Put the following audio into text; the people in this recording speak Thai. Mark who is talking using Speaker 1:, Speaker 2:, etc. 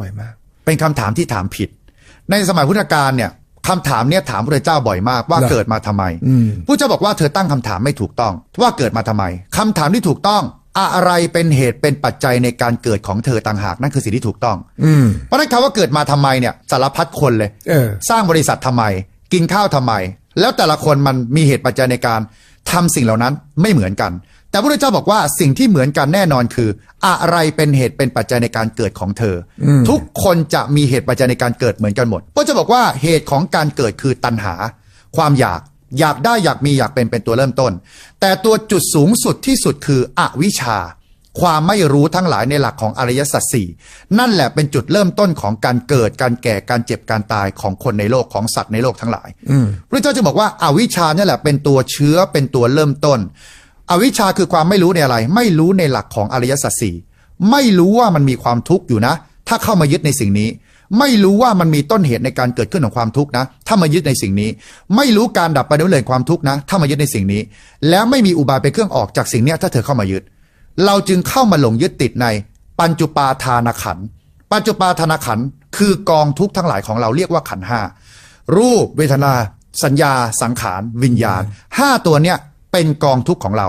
Speaker 1: บ่อยมาก
Speaker 2: เป็นคำถามที่ถามผิด ในสมัยพุทธกาลเนี่ยคำถามเนี่ยถามพระเจ้าบ่อยมากว่า
Speaker 1: เหรอ
Speaker 2: เกิดมาทำไมผู้เจ้าบอกว่าเธอตั้งคำถามไม่ถูกต้อง ว่าเกิดมาทำไมคำถามที่ถูกต้องอะไรเป็นเหตุเป็นปัจจัยในการเกิดของเธอต่างหากนั่นคือสิ่งที่ถูกต้อง
Speaker 1: อืม
Speaker 2: เพราะฉะนั้นคำว่าเกิดมาทำไมเนี่ยสารพัดคนเลย
Speaker 1: เออ
Speaker 2: สร้างบริษัททำไม กินข้าวทำไม แล้วแต่ละคนมันมีเหตุปัจจัยในการทำสิ่งเหล่านั้นไม่เหมือนกัน แต่พระพุทธเจ้าบอกว่าสิ่งที่เหมือนกันแน่นอนคือ อะไรเป็นเหตุเป็นปัจจัยในการเกิดของเธออทุกคนจะมีเหตุปัจจัยในการเกิดเหมือนกันหมดพระเจ้าบอกว่าเหตุของการเกิดคือตัณหา ความอยากอยากได้อยากมีอยากเป็นเป็นตัวเริ่มต้น แต่ตัวจุดสูงสุดที่สุดคืออวิชชา ความไม่รู้ทั้งหลายในหลักของอริยสัจสี่นั่นแหละเป็นจุดเริ่มต้นของการเกิดการแก่การเจ็บการตายของคนในโลกของสัตว์ในโลกทั้งหลายพระเจ้าจึงบอกว่าอาวิชชาเนี่ยแหละเป็นตัวเชื้อเป็นตัวเริ่มต้น อวิชชาคือความไม่รู้ในอะไร ไม่รู้ในหลักของอริยสัจสี่ไม่รู้ว่ามันมีความทุกข์อยู่นะ ถ้าเข้ามายึดในสิ่งนี้ ไม่รู้ว่ามันมีต้นเหตุในการเกิดขึ้นของความทุกข์นะ ถ้ามายึดในสิ่งนี้ ไม่รู้การดับไปด้วยเลยความทุกข์นะ ถ้ามายึดในสิ่งนี้ แล้วไม่มีอุบายเป็นเครื่องออกจากสิ่งนี้ถ้าเธอเข้ามายึด เราจึงเข้ามาหลงยึดติดในปัญจุปาทานขันปัญจุปาทานขันคือกองทุกข์ทั้งหลายของเราเรียกว่าขันห้ารูปเวทนา สัญญา สังขาร วิญญาณห้าตัวเนี้ยเป็นกองทุกข์ของเรา